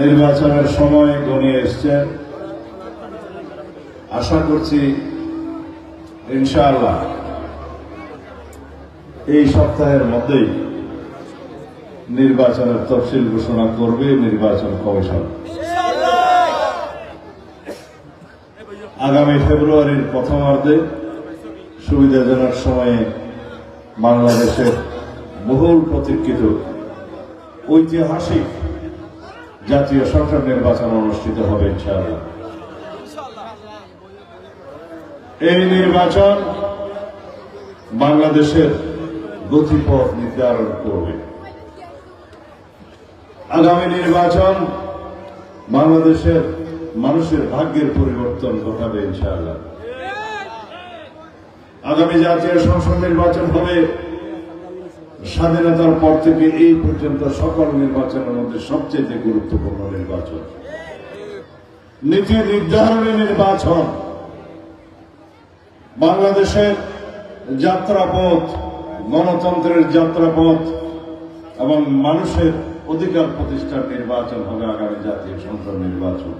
নির্বাচনের সময় গনিয়ে এসছে। আশা করছি, ইনশাআল্লাহ এই সপ্তাহের মধ্যেই নির্বাচনের তফসিল ঘোষণা করবে নির্বাচন কমিশন। আগামী ফেব্রুয়ারির প্রথমার্ধে সুবিধাজনক সময়ে বাংলাদেশের বহুল প্রতীক্ষিত ঐতিহাসিক জাতীয় সংসদ নির্বাচন অনুষ্ঠিত হবে, ইনশাআল্লাহ। এই নির্বাচন বাংলাদেশের গতিপথ নির্ধারণ করবে। আগামী নির্বাচন বাংলাদেশের মানুষের ভাগ্যের পরিবর্তন ঘটাবে, ইনশাআল্লাহ। আগামী জাতীয় সংসদ নির্বাচন হবে স্বাধীনতার পর থেকে এই পর্যন্ত সকল নির্বাচনের মধ্যে সবচেয়ে গুরুত্বপূর্ণ নির্বাচন। নীতি নির্ধারণী নির্বাচন। বাংলাদেশের যাত্রাপথ, গণতন্ত্রের যাত্রাপথ এবং মানুষের অধিকার প্রতিষ্ঠার নির্বাচন হবে আগামী জাতীয় সংসদ নির্বাচন।